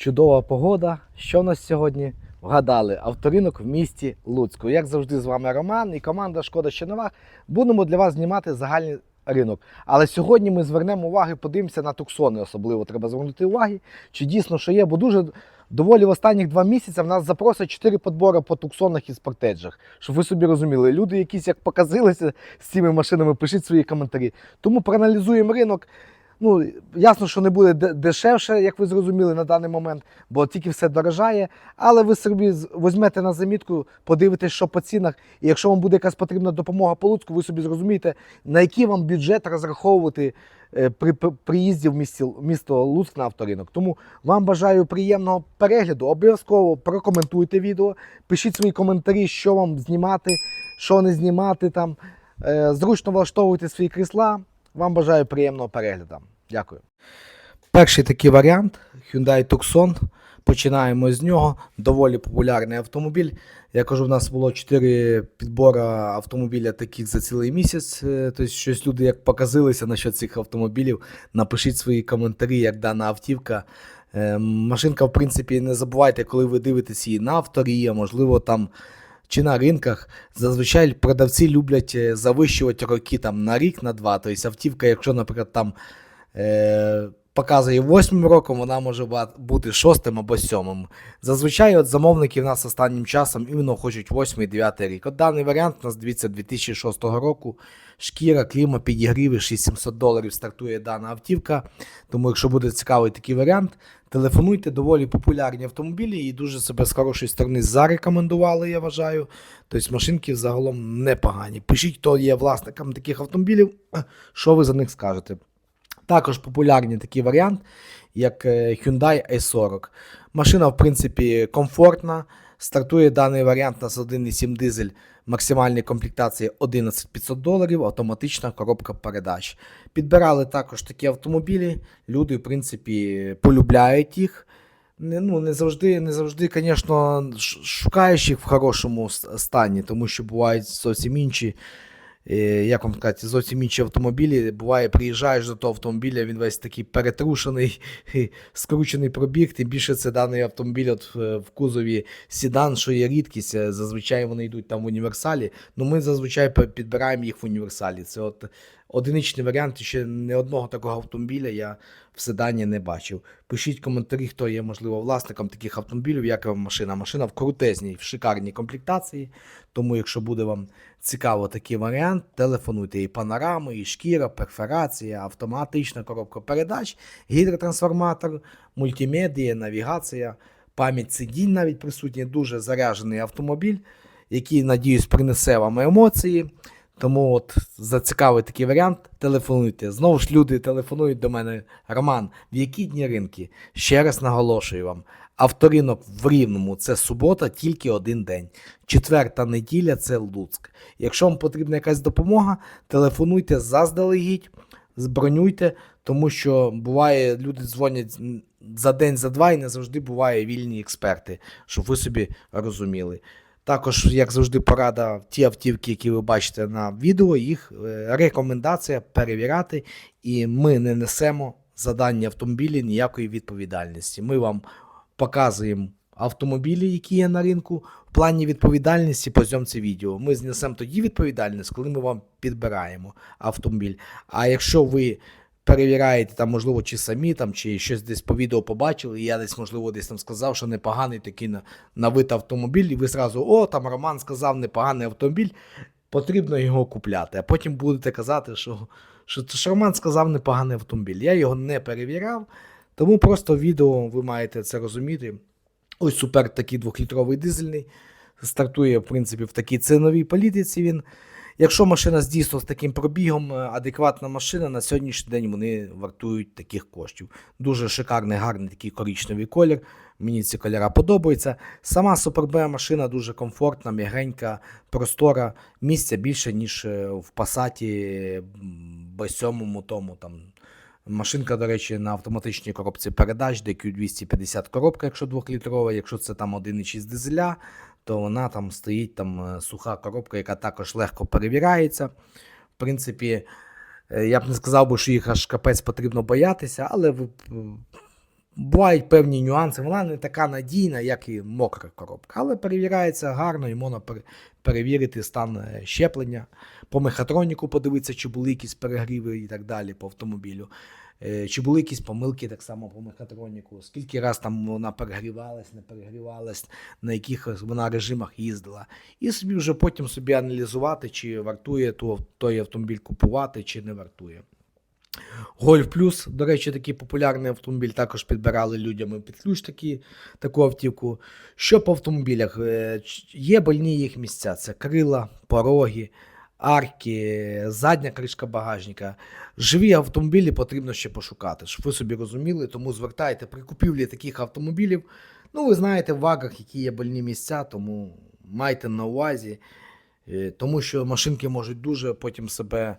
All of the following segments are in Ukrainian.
Чудова погода. Що в нас сьогодні? Вгадали, авторинок в місті Луцьку. Як завжди, з вами Роман і команда Шкода ще нова. Будемо для вас знімати загальний ринок. Але сьогодні ми звернемо увагу, подивимося на туксони. Особливо треба звернути уваги, чи дійсно що є, бо дуже доволі в останніх два місяці в нас запросять 4 подбори по туксонах і спортеджах. Щоб ви собі розуміли, люди якісь як показилися з цими машинами, пишіть свої коментарі. Тому проаналізуємо ринок. Ну, ясно, що не буде дешевше, як ви зрозуміли на даний момент, бо тільки все дорожає. Але ви собі візьмете на замітку, подивитесь, що по цінах. І якщо вам буде якась потрібна допомога по Луцьку, ви собі зрозумієте, на який вам бюджет розраховувати е, при при- приїзді в місті, місто Луцьк на авторинок. Тому вам бажаю приємного перегляду. Обов'язково прокоментуйте відео, пишіть свої коментарі, що вам знімати, що не знімати там. Е, Зручно влаштовуйте свої крісла. Вам бажаю приємного перегляду. Дякую. Перший такий варіант Hyundai Tucson. Починаємо з нього. Доволі популярний автомобіль. Я кажу, в нас було 4 підбори автомобіля таких за цілий місяць. Е, Тобто, щось люди як показилися насчет цих автомобілів. Напишіть свої коментарі, як дана автівка. Е, Машинка, в принципі, не забувайте, коли ви дивитесь її на авторі, а можливо там чи на ринках. Зазвичай продавці люблять е, завищувати роки там на рік, на два. Тобто автівка, якщо, наприклад, там е, показує восьмим роком, вона може бути шостим або сьомим. Зазвичай от замовники в нас останнім часом іменно хочуть 8-9 рік. От даний варіант у нас дивіться 2006 року. Шкіра, кліма, підігріви, 6700 доларів стартує дана автівка. Тому, якщо буде цікавий такий варіант, телефонуйте, доволі популярні автомобілі і дуже себе з хорошої сторони зарекомендували, я вважаю. Тобто машинки загалом непогані. Пишіть, хто є власником таких автомобілів, що ви за них скажете. Також популярний такий варіант, як е, Hyundai i40. Машина, в принципі, комфортна. Стартує даний варіант на 1,7 дизель максимальної комплектації 11500 доларів, автоматична коробка передач. Підбирали також такі автомобілі. Люди, в принципі, полюбляють їх. Не, ну, не завжди, не завжди, звісно, шукаєш їх в хорошому стані, тому що бувають зовсім інші. Е, Як вам сказати, зовсім інші автомобілі. Буває, приїжджаєш до того автомобіля, він весь такий перетрушений, скручений пробіг. Тим більше це даний автомобіль от в, в кузові Сідан, що є рідкість. е, Зазвичай вони йдуть там в універсалі. Ну ми зазвичай підбираємо їх в універсалі. Це от одиничний варіант. Ще не одного такого автомобіля я в седані не бачив. Пишіть коментарі, хто є, можливо, власником таких автомобілів, як вам машина. Машина в крутезній, в шикарній комплектації. Тому, якщо буде вам цікаво такий варіант, телефонуйте і панорами, і шкіра, перфорація, автоматична коробка передач, гідротрансформатор, мультимедія, навігація, пам'ять сидінь навіть присутні. Дуже заряджений автомобіль, який, надіюсь, принесе вам емоції. Тому от за цікавий такий варіант телефонуйте. Знову ж люди телефонують до мене. Роман, в які дні ринки? Ще раз наголошую вам. Авторинок в Рівному це субота, тільки один день. Четверта неділя це Луцьк. Якщо вам потрібна якась допомога, телефонуйте заздалегідь, збронюйте, тому що буває, люди дзвонять за день, за два, і не завжди буває вільні експерти, щоб ви собі розуміли. Також, як завжди, порада ті автівки, які ви бачите на відео, їх е, рекомендація перевіряти, і ми не несемо за дані автомобілі ніякої відповідальності. Ми вам показуємо автомобілі, які є на ринку, в плані відповідальності по зйомці відео. Ми знесемо тоді відповідальність, коли ми вам підбираємо автомобіль. А якщо ви перевіряєте там, можливо, чи самі там, чи щось десь по відео побачили, і я десь, можливо, десь там сказав, що непоганий такий на, на вид автомобіль, і ви зразу, о, там Роман сказав непоганий автомобіль, потрібно його купляти. А потім будете казати, що, що, що Роман сказав непоганий автомобіль. Я його не перевіряв, тому просто відео ви маєте це розуміти. Ось супер такий двохлітровий дизельний. Стартує, в принципі, в такій ціновій політиці він. Якщо машина дійсно з таким пробігом, е, адекватна машина, на сьогоднішній день вони вартують таких коштів. Дуже шикарний, гарний такий коричневий колір. Мені ці кольори подобаються. Сама Super машина дуже комфортна, м'ягенька, простора, місця більше, ніж е, в Passat B7 тому там. Машинка, до речі, на автоматичній коробці передач, DQ250 коробка, якщо 2-літрова, якщо це там 1,6 дизеля, то вона там стоїть там е, суха коробка, яка також легко перевіряється. В принципі, е, я б не сказав би, що їх аж капець потрібно боятися, але бувають певні нюанси. Вона не така надійна, як і мокра коробка, але перевіряється гарно і можна перевірити стан е, щеплення, по мехатроніку подивитися, чи були якісь перегріви і так далі по автомобілю. Е, Чи були якісь помилки так само по мехатроніку, скільки раз там вона перегрівалась, не перегрівалась, на яких вона режимах їздила. І собі вже потім собі аналізувати, чи вартує той автомобіль купувати, чи не вартує. Гольф Плюс, до речі, такий популярний автомобіль, також підбирали людям під ключ такі, таку автівку. Що по автомобілях? Е, Є больні їх місця: це крила, пороги, арки, задня кришка багажника. Живі автомобілі потрібно ще пошукати, щоб ви собі розуміли, тому звертайте при купівлі таких автомобілів. Ну, ви знаєте в вагах, які є больні місця, тому майте на увазі, Е, тому що машинки можуть дуже потім себе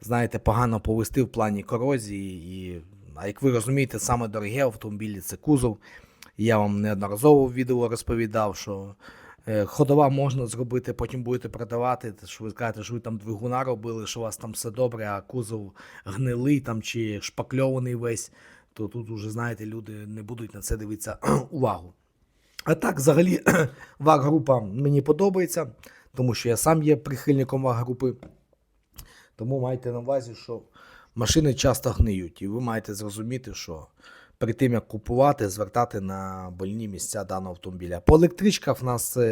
знаєте, погано повести в плані корозії. І, а як ви розумієте, саме дорогі автомобілі це кузов. Я вам неодноразово в відео розповідав, що е, ходова можна зробити, потім будете продавати, що ви скажете, що ви там двигуна робили, що у вас там все добре, а кузов гнилий там чи шпакльований весь, то тут уже, знаєте, люди не будуть на це дивитися увагу. А так, взагалі, ваг-група мені подобається, тому що я сам є прихильником ваг-групи. Тому майте на увазі, що машини часто гниють, і ви маєте зрозуміти, що перед тим як купувати, звертати на больні місця даного автомобіля. По електричках в нас е,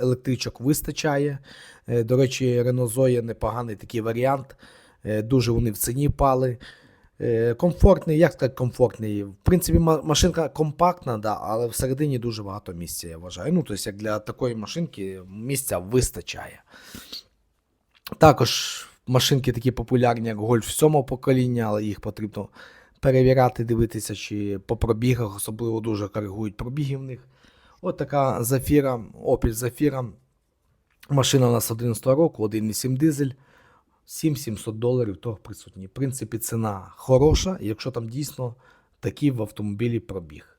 електричок вистачає. Е, До речі, Renault Zoe непоганий такий варіант. Е, Дуже вони в ціні пали. Комфортний, як сказати, комфортний. В принципі, машинка компактна, да, але всередині дуже багато місця, я вважаю. Ну, тобто, як для такої машинки місця вистачає. Також машинки такі популярні, як Golf 7 покоління, але їх потрібно перевіряти, дивитися, чи по пробігах, особливо дуже коригують пробіги в них. От така Зафіра, Opel Zafira. Машина у нас 11 року, 1,7 дизель. 7700 доларів того присутні. В принципі, ціна хороша, якщо там дійсно такий в автомобілі пробіг.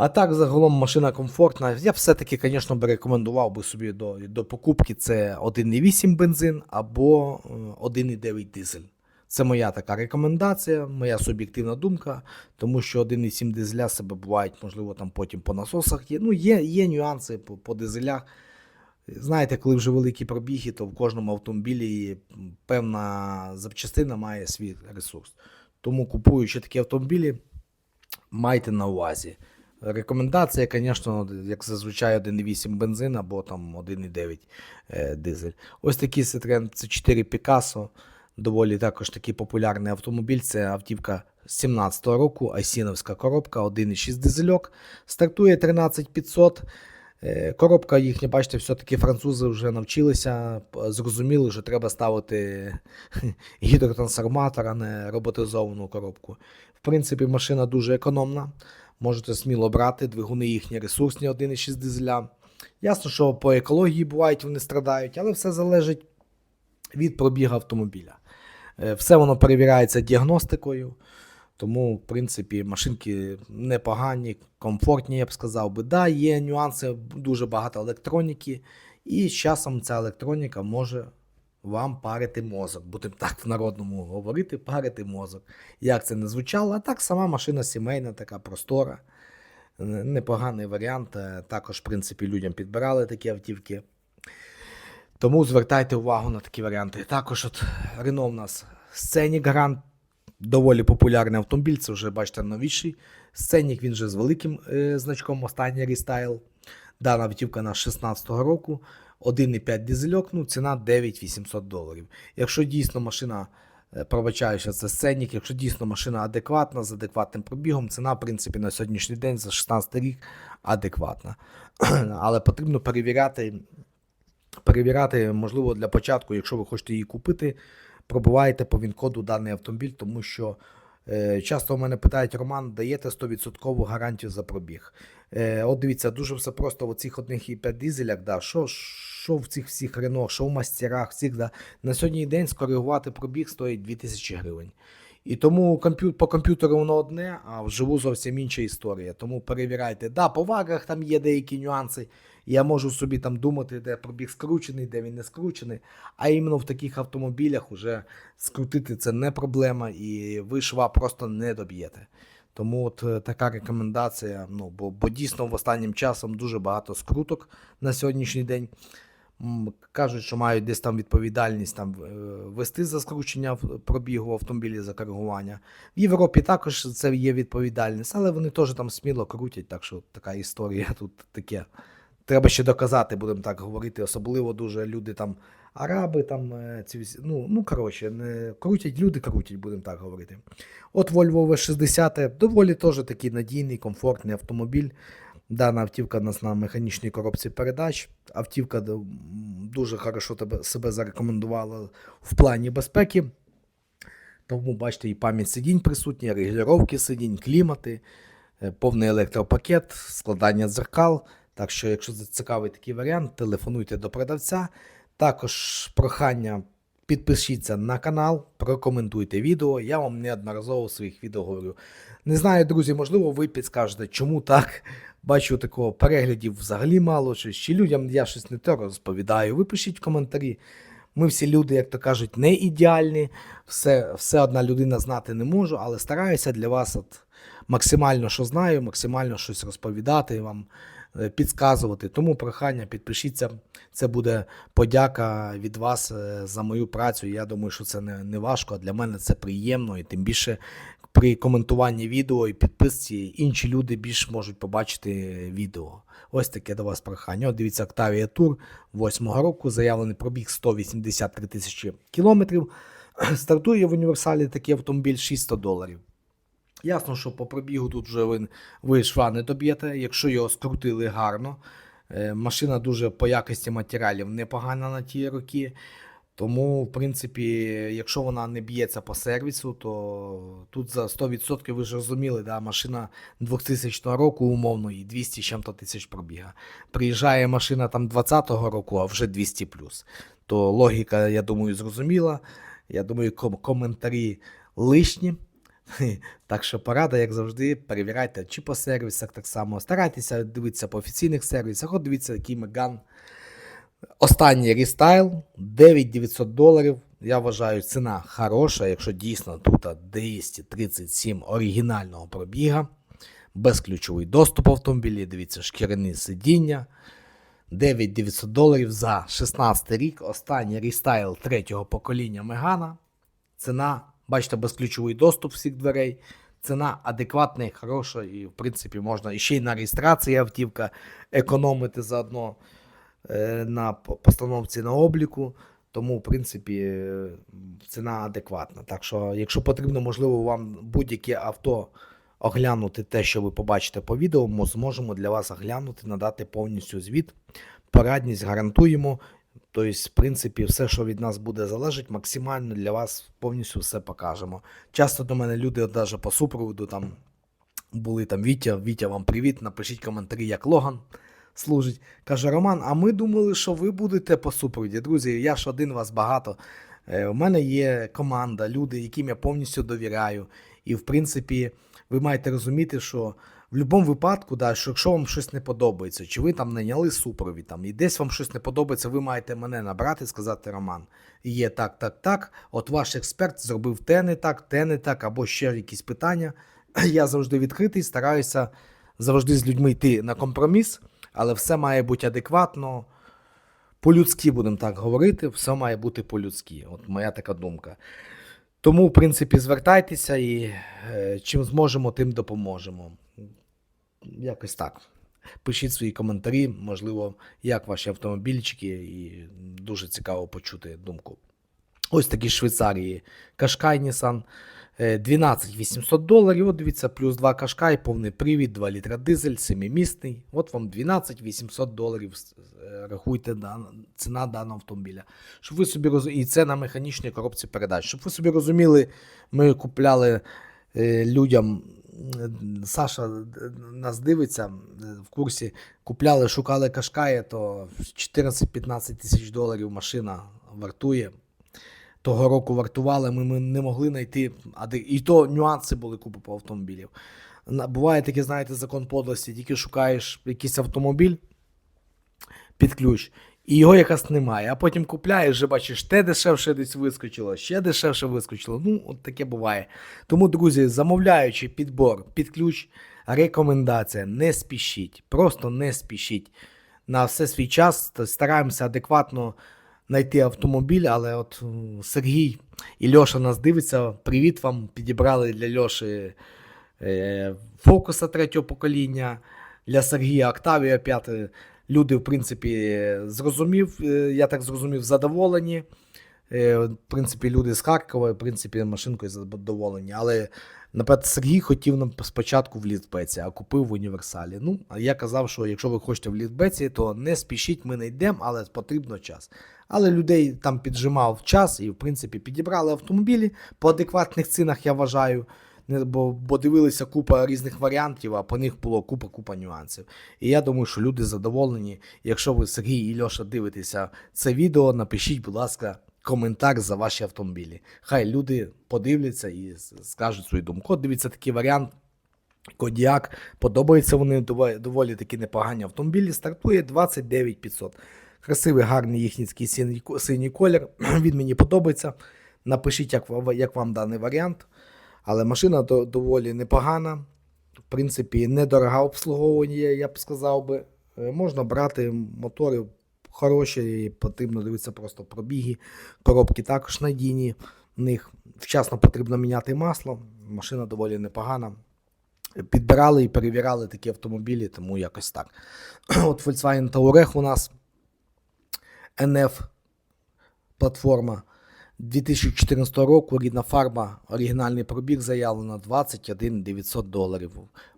А так, загалом машина комфортна. Я все-таки, звісно, би рекомендував би собі до, до покупки це 1,8 бензин або е, 1,9 дизель. Це моя така рекомендація, моя суб'єктивна думка, тому що 1,7 дизеля себе бувають, можливо, там потім по насосах є. Ну, є, є нюанси по, по дизелях. Знаєте, коли вже великі пробіги, то в кожному автомобілі певна запчастина має свій ресурс. Тому купуючи такі автомобілі, майте на увазі. Рекомендація, звісно, як зазвичай 1,8 бензин або там 1,9 е, дизель. Ось такий Citroen C4 Picasso, доволі також такий популярний автомобіль. Це автівка 17-го року, айсіновська коробка, 1,6 дизельок. Стартує 13500. Е, Коробка їхня, бачите, все-таки французи вже навчилися, зрозуміли, що треба ставити гідротрансформатор, а не роботизовану коробку. В принципі, машина дуже економна. Можете сміло брати, двигуни їхні ресурсні 1,6 дизеля. Ясно, що по екології бувають, вони страдають, але все залежить від пробігу автомобіля. Е, Все воно перевіряється діагностикою. Тому, в принципі, машинки непогані, комфортні, я б сказав би. Да, є нюанси, дуже багато електроніки, і з часом ця електроніка може вам парити мозок. Будемо так в народному говорити, парити мозок. Як це не звучало, а так сама машина сімейна, така простора. Непоганий варіант. Е, Також, в принципі, людям підбирали такі автівки. Тому звертайте увагу на такі варіанти. Також от Renault у нас Scenic Grand, доволі популярний автомобіль, це вже бачите новіший. Scenic, він вже з великим е, значком, останній рестайл. Дана автівка на 16-го року, 1,5 дизельок, ну ціна 9800 доларів. Якщо дійсно машина, е, пробачаю, що це Scenic, якщо дійсно машина адекватна, з адекватним пробігом, ціна, в принципі, на сьогоднішній день за 16 рік адекватна. Але потрібно перевіряти перевіряти, можливо, для початку, якщо ви хочете її купити, пробиваєте по він-коду даний автомобіль, тому що часто у мене питають, Роман, даєте 100% гарантію за пробіг. Е, от дивіться, дуже все просто в цих одних і 5 дизелях, да, що, що в цих всіх Рено, що в мастерах, всіх, да, на сьогоднішній день скоригувати пробіг стоїть 2000 гривень. І тому по комп'ютеру воно одне, а вживу зовсім інша історія. Тому перевіряйте. Да, по вагах там є деякі нюанси. Я можу собі там думати, де пробіг скручений, де він не скручений. А іменно в таких автомобілях уже скрутити це не проблема, і ви шва просто не доб'єте. Тому от е, така рекомендація. Ну, бо, бо дійсно в останнім часом дуже багато скруток на сьогоднішній день. Кажуть, що мають десь там відповідальність там е, вести за скручення в- пробігу автомобілі за коригування. В Європі також це є відповідальність, але вони теж там сміло крутять, так що така історія тут таке. Треба ще доказати, будемо так говорити. Особливо дуже люди там, араби, там е, ці ну, ну коротше, не крутять, люди крутять, будемо так говорити. От Volvo V60 доволі теж такий надійний, комфортний автомобіль. Дана автівка у нас на механічній коробці передач. Автівка дуже хорошо тебе, себе зарекомендувала в плані безпеки. Тому, бачите, і пам'ять сидінь присутні, регулювання сидінь, клімати, е, повний електропакет, складання дзеркал. Так що, якщо цікавий такий варіант, телефонуйте до продавця. Також прохання підпишіться на канал, прокоментуйте відео. Я вам неодноразово в своїх відео говорю. Не знаю, друзі, можливо, ви підскажете, чому так. Бачу такого переглядів взагалі мало, чи, чи людям я щось не те розповідаю. Ви пишіть в коментарі. Ми всі люди, як то кажуть, не ідеальні. Все, все одна людина знати не можу, але стараюся для вас от максимально, що знаю, максимально щось розповідати вам, е, підказувати. Тому прохання, підпишіться. Це буде подяка від вас е, за мою працю. Я думаю, що це не, важко, а для мене це приємно і тим більше. При коментуванні відео і підписці інші люди більш можуть побачити відео. Ось таке до вас прохання. От дивіться, Octavia Tour 8-го року, заявлений пробіг 183 тисячі кілометрів. Стартує в універсалі такий автомобіль 600 доларів. Ясно, що по пробігу тут вже ви, ви шва не доб'єте, якщо його скрутили гарно. Е, Машина дуже по якості матеріалів непогана на ті роки. Тому, в принципі, якщо вона не б'ється по сервісу, то тут за 100% ви ж розуміли, да, машина 2000 року умовно і 200 чим-то тисяч пробіга. Приїжджає машина там 20-го року, а вже 200 То логіка, я думаю, зрозуміла. Я думаю, ком- коментарі лишні. Так що порада, як завжди, перевіряйте чи по сервісах так само. Старайтеся дивитися по офіційних сервісах. От дивіться, який Меган. Останній рестайл 9900 доларів. Я вважаю, ціна хороша, якщо дійсно тут 237 оригінального пробіга, безключовий доступ автомобілі. Дивіться, шкіряні сидіння. 9900 доларів за 16 рік. Останній рестайл третього покоління Мегана. Ціна, бачите, безключовий доступ всіх дверей. Ціна адекватна і хороша, і в принципі можна ще й на реєстрації автівка економити заодно е, на постановці на обліку. Тому, в принципі, е, ціна адекватна. Так що, якщо потрібно, можливо, вам будь-яке авто оглянути те, що ви побачите по відео, ми зможемо для вас оглянути, надати повністю звіт. Порадність гарантуємо. Тобто, в принципі, все, що від нас буде залежить, максимально для вас повністю все покажемо. Часто до мене люди, навіть по супроводу, там були там Вітя, Вітя, вам привіт, напишіть коментарі, як Логан служить. Каже Роман, а ми думали, що ви будете по супроводі. Друзі, я ж один вас багато. Е, У мене є команда, люди, яким я повністю довіряю. І, в принципі, ви маєте розуміти, що в будь-якому випадку, да, що якщо вам щось не подобається, чи ви там найняли супровід, там, і десь вам щось не подобається, ви маєте мене набрати і сказати, Роман, є так, так, так. От ваш експерт зробив те не так, те не так, або ще якісь питання. Я завжди відкритий, стараюся завжди з людьми йти на компроміс, але все має бути адекватно. По-людськи будемо так говорити, все має бути по-людськи. От моя така думка. Тому, в принципі, звертайтеся і е, чим зможемо, тим допоможемо. Якось так. Пишіть свої коментарі, можливо, як ваші автомобільчики, і дуже цікаво почути думку. Ось такі Швейцарії. Кашкай Nissan. е, 12 800 доларів. От дивіться, плюс 2 Кашкай, повний привід, 2 літра дизель, 7-місний. От вам 12 800 доларів. е, Рахуйте ціна даного автомобіля. Щоб ви собі роз... І це на механічній коробці передач. Щоб ви собі розуміли, ми купляли е, людям. Саша нас дивиться в курсі. Купляли, шукали Кашкає, то 14-15 тисяч доларів машина вартує того року вартували, ми, ми не могли знайти. І то нюанси були купи по автомобілів. Буває таке, знаєте, закон подлості, тільки шукаєш якийсь автомобіль під ключ, і його якось немає. А потім купляєш, вже бачиш, те дешевше десь вискочило, ще дешевше вискочило. Ну, от таке буває. Тому, друзі, замовляючи підбор під ключ, рекомендація: не спішіть, просто не спішіть. На все свій час стараємося адекватно знайти автомобіль, але от Сергій і Льоша нас дивиться. Привіт вам! Підібрали для Льоші е, фокуса третього покоління, для Сергія Октавія п'яте. Люди, в принципі, зрозумів, е, я так зрозумів, задоволені. Е, В принципі, люди з Харкова, в принципі, машинкою задоволені. Але, наприклад, Сергій хотів нам спочатку в літбеці, а купив в універсалі. Ну, а я казав, що якщо ви хочете в літбеці, то не спішіть, ми не йдемо, але потрібно час. Але людей там піджимав час і, в принципі, підібрали автомобілі по адекватних цінах, я вважаю. Бо, бо дивилися купа різних варіантів, а по них було купа-купа нюансів. І я думаю, що люди задоволені. Якщо ви Сергій і Льоша дивитеся це відео, напишіть, будь ласка, коментар за ваші автомобілі. Хай люди подивляться і скажуть свою думку. Дивіться такий варіант. Кодіак. Подобаються вони доволі, такі непогані автомобілі. Стартує 29 500. Красивий, гарний їхній синій колір. Він мені подобається. Напишіть, як, як вам даний варіант. Але машина до- доволі непогана. В принципі, недорога обслуговування, я б сказав би. Е, Можна брати мотори хороші, і потрібно дивитися просто пробіги. Коробки також надійні. В них вчасно потрібно міняти масло. Машина доволі непогана. Підбирали і перевіряли такі автомобілі, тому якось так. От Volkswagen Touareg у нас NF платформа 2014 року, рідна фарба, оригінальний пробіг заявлено 21 900 доларів.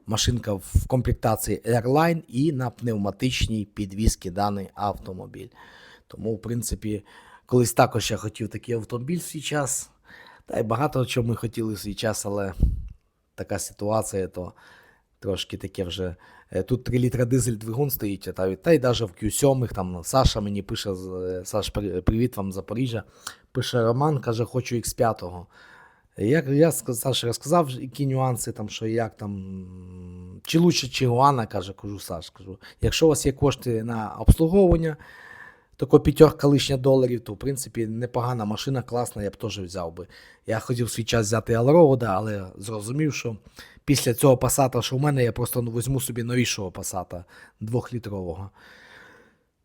Машинка в комплектації Airline і на пневматичній підвісці даний автомобіль. Тому, в принципі, колись також я хотів такий автомобіль в свій час. Та й багато чого ми хотіли в свій час, але така ситуація, то трошки таке вже. Е, Тут 3 літра дизель двигун стоїть, та, та й навіть в Q7 там Саша мені пише: е, Саш, привіт вам Запоріжжя. Пише Роман, каже, хочу X5. Я, я Саші розказав, які нюанси, там, що як там, чи лучше Чигуана, каже, кажу Саш, кажу. Якщо у вас є кошти на обслуговування, тако п'ятерка лишня доларів, то в принципі непогана машина, класна, я б теж взяв би. Я хотів свій час взяти Allroad, але зрозумів, що після цього пасата, що в мене, я просто візьму собі новішого пасата двохлітрового.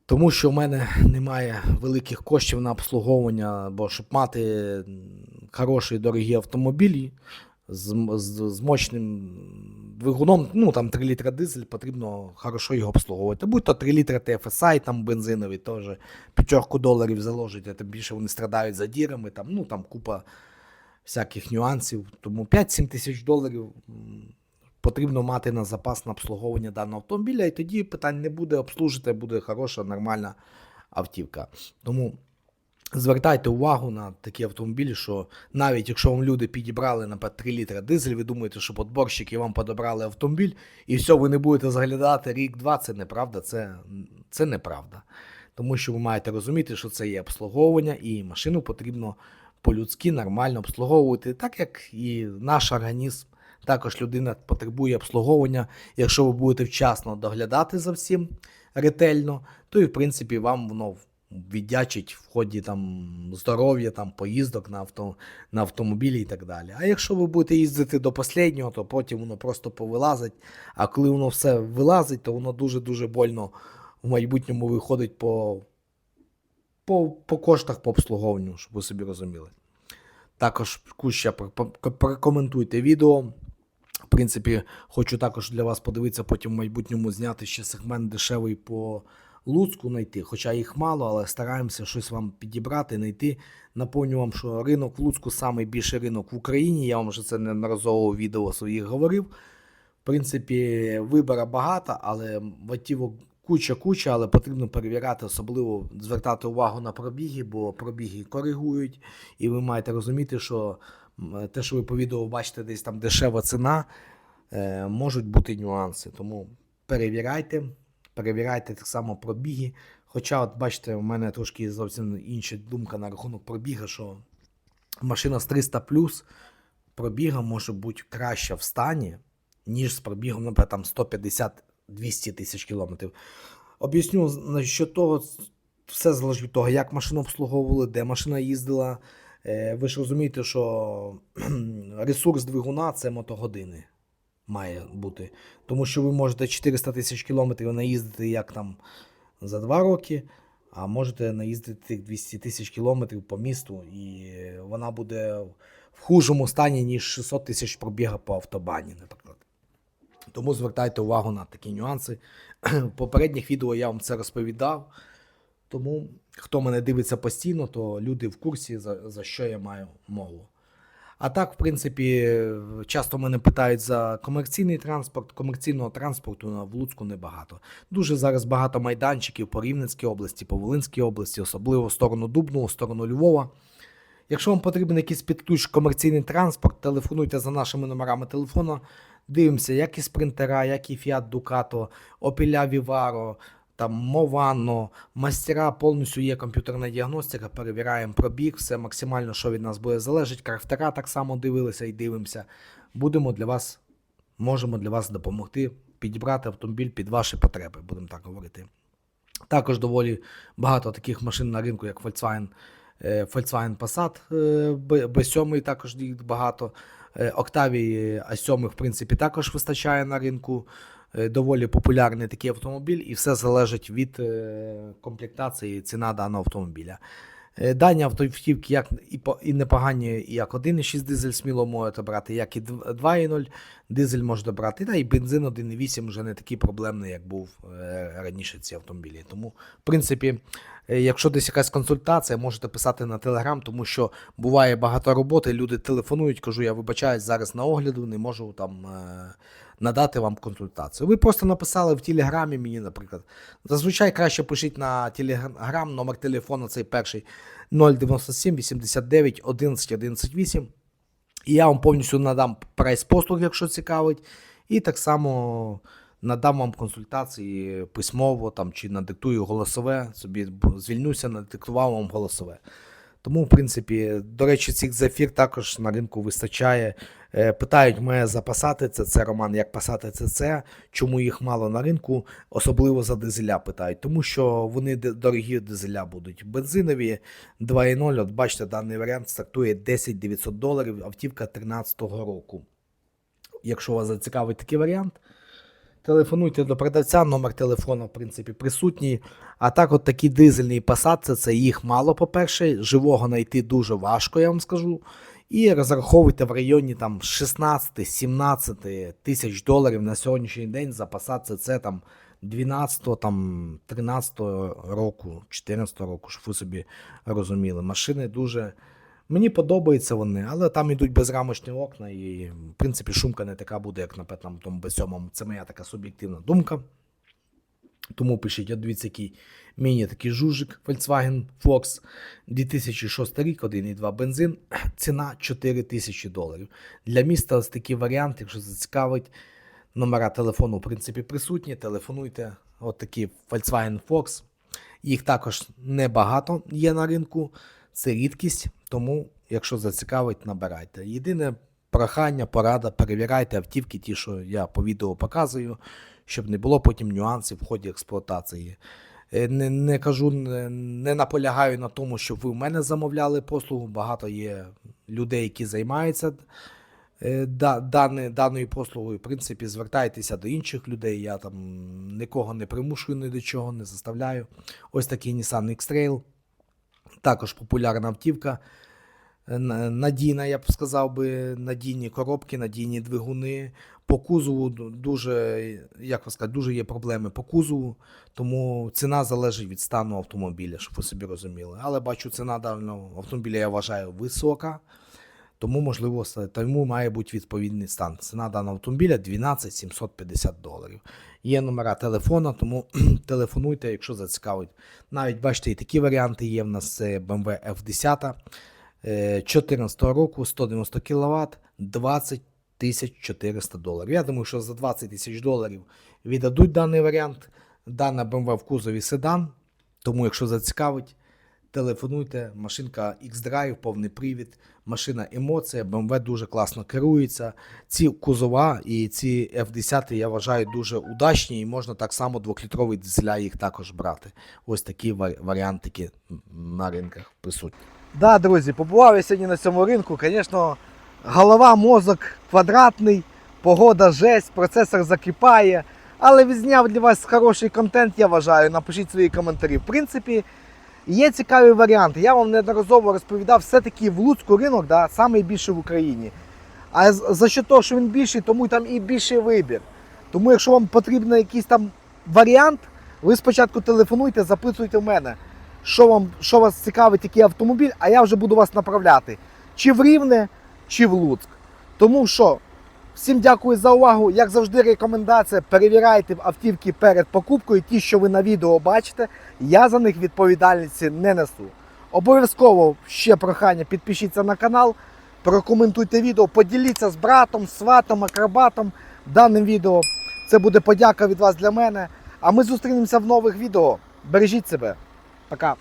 Тому що в мене немає великих коштів на обслуговування, бо щоб мати м, хороший дорогий автомобіль з, з, з мощним двигуном, ну там 3 літра дизель, потрібно хорошо його обслуговувати. Будь то 3 літра TFSI, там бензиновий теж п'ятерку доларів заложить, а тим більше вони страдають за дірами, там, ну там купа всяких нюансів. Тому 5-7 тисяч доларів потрібно мати на запас на обслуговування даного автомобіля, і тоді питань не буде, обслужити, буде хороша, нормальна автівка. Тому звертайте увагу на такі автомобілі, що навіть якщо вам люди підібрали на 3 літра дизель, ви думаєте, що подборщики вам подобрали автомобіль, і все, ви не будете заглядати рік-два, це неправда, це, це неправда. Тому що ви маєте розуміти, що це є обслуговування, і машину потрібно по-людськи нормально обслуговувати, так як і наш організм. Також людина потребує обслуговування. Якщо ви будете вчасно доглядати за всім ретельно, то і в принципі вам воно віддячить в ході там здоров'я, там поїздок на авто, на автомобілі і так далі. А якщо ви будете їздити до останнього, то потім воно просто повилазить. А коли воно все вилазить, то воно дуже-дуже больно в майбутньому виходить по, по, по коштах по обслуговуванню, щоб ви собі розуміли. Також куща прокоментуйте відео. В принципі, хочу також для вас подивитися, потім в майбутньому зняти ще сегмент дешевий по Луцьку знайти. Хоча їх мало, але стараємося щось вам підібрати, знайти. Напомню вам, що ринок в Луцьку найбільший ринок в Україні. Я вам вже це неодноразово відео своїх говорив. В принципі, вибора багато, але мотивок куча-куча, але потрібно перевіряти, особливо звертати увагу на пробіги, бо пробіги коригують, і ви маєте розуміти, що те, що ви по відео бачите, десь там дешева ціна, е, можуть бути нюанси. Тому перевіряйте, перевіряйте так само пробіги. Хоча, от бачите, у мене трошки зовсім інша думка на рахунок пробіга, що машина з 300 плюс пробіга може бути краща в стані, ніж з пробігом, наприклад, там 150-200 тисяч кілометрів. Об'ясню, що того, все залежить від того, як машину обслуговували, де машина їздила. Е, Ви ж розумієте, що ресурс двигуна це мотогодини має бути. Тому що ви можете 400 тисяч кілометрів наїздити як там за два роки, а можете наїздити тих 200 тисяч кілометрів по місту, і вона буде в хужому стані, ніж 600 тисяч пробіга по автобані, наприклад. Тому звертайте увагу на такі нюанси. В попередніх відео я вам це розповідав. Тому, хто мене дивиться постійно, то люди в курсі, за, за що я маю мову. А так, в принципі, часто мене питають за комерційний транспорт. Комерційного транспорту в Луцьку небагато. Дуже зараз багато майданчиків по Рівненській області, по Волинській області, особливо в сторону Дубну, в сторону Львова. Якщо вам потрібен якийсь під ключ комерційний транспорт, телефонуйте за нашими номерами телефону. Дивимося, як і спринтера, як і Fiat Ducato, Opel Vivaro, там Мовано, мастера, повністю є комп'ютерна діагностика, перевіряємо пробіг, все максимально, що від нас буде залежить. Крафтера так само дивилися і дивимося. Будемо для вас, можемо для вас допомогти підібрати автомобіль під ваші потреби, будемо так говорити. Також доволі багато таких машин на ринку, як Volkswagen, е, Volkswagen Passat е, B- B7, також їх багато. Е, Octavia A7, в принципі, також вистачає на ринку. Е, Доволі популярний такий автомобіль, і все залежить від е, комплектації ціна даного автомобіля. Е, Дані автівки як і, по- і непогані, як 1,6 дизель сміло можете брати, як і 2,0 дизель можете брати, та і бензин 1,8 вже не такий проблемний, як був раніше ці автомобілі. Тому, в принципі, якщо десь якась консультація, можете писати на Телеграм, тому що буває багато роботи, люди телефонують, кажу, я вибачаюсь зараз на огляду, не можу там. Надати вам консультацію. Ви просто написали в Телеграмі мені, наприклад. Зазвичай краще пишіть на Телеграм, номер телефону цей перший 097 89 11 11 8. І я вам повністю надам прайс послуг, якщо цікавить. І так само надам вам консультації письмово там, чи надиктую голосове. Собі звільнюся, надиктував вам голосове. Тому, в принципі, до речі, цих зефір також на ринку вистачає. Е, Питають мене за Passat CC, Роман, як Passat CC, чому їх мало на ринку, особливо за дизеля питають, тому що вони дорогі дизеля будуть. Бензинові 2.0, от бачите, даний варіант стартує 10 900 доларів, автівка 13-го року. Якщо вас зацікавить такий варіант, телефонуйте до продавця, номер телефону, в принципі, присутній. А так, от такі дизельні Passat, це, їх мало, по-перше, живого знайти дуже важко, я вам скажу. І розраховуйте в районі там 16-17 тисяч доларів на сьогоднішній день за Passat це, там 12, там 13 року, 14 року, щоб ви собі розуміли. Машини дуже. Мені подобаються вони, але там йдуть безрамочні окна, і в принципі шумка не така буде, як на тому B7. Це моя така суб'єктивна думка. Тому пишіть, от дивіться, який міні такий жужик Volkswagen Fox 2006 рік, 1,2 бензин, ціна 4 тисячі доларів. Для міста ось такий варіант, якщо зацікавить, номера телефону, в принципі, присутні. Телефонуйте. От такі Volkswagen Fox. Їх також небагато є на ринку. Це рідкість, тому, якщо зацікавить, набирайте. Єдине прохання, порада, перевіряйте автівки, ті, що я по відео показую, щоб не було потім нюансів в ході експлуатації. Е, Не, не кажу, не, наполягаю на тому, щоб ви в мене замовляли послугу. Багато є людей, які займаються е, да, дане, даною послугою. В принципі, звертайтеся до інших людей. Я там нікого не примушую ні до чого, не заставляю. Ось такий Nissan X-Trail. Також популярна автівка. Е, Надійна, я б сказав би, надійні коробки, надійні двигуни. По кузову дуже, як вас сказати, дуже є проблеми по кузову, тому ціна залежить від стану автомобіля, щоб ви собі розуміли. Але бачу, ціна даного автомобіля я вважаю висока, тому можливо тому має бути відповідний стан. Ціна даного автомобіля 12 750 доларів. Є номера телефона, тому телефонуйте, якщо зацікавить. Навіть бачите, і такі варіанти є. В нас це BMW F10 е, 14 року, 190 кВт, 20 400 доларів. Я думаю, що за 20 тисяч доларів віддадуть даний варіант. Дана BMW в кузові седан. Тому, якщо зацікавить, телефонуйте. Машинка X-Drive, повний привід, машина емоція, BMW дуже класно керується. Ці кузова і ці F10 я вважаю дуже удачні, і можна так само двохлітровий дизеля їх також брати. Ось такі ва- варіантики на ринках присутні. Да, друзі, побував я сьогодні на цьому ринку. Звісно, голова, мозок квадратний, погода жесть, процесор закипає. Але відзняв для вас хороший контент, я вважаю. Напишіть свої коментарі. В принципі, є цікаві варіанти. Я вам неодноразово розповідав, все-таки в Луцьку ринок да, найбільший в Україні. А за що того, що він більший, тому там і більший вибір. Тому, якщо вам потрібен якийсь там варіант, ви спочатку телефонуйте, запитуйте в мене, що вам що вас цікавить, який автомобіль, а я вже буду вас направляти чи в Рівне, чи в Луцьк. Тому що всім дякую за увагу. Як завжди, рекомендація: перевіряйте автівки перед покупкою. Ті, що ви на відео бачите, я за них відповідальності не несу. Обов'язково ще прохання, підпишіться на канал, прокоментуйте відео, поділіться з братом, сватом, акробатом даним відео. Це буде подяка від вас для мене. А ми зустрінемося в нових відео. Бережіть себе. Пока.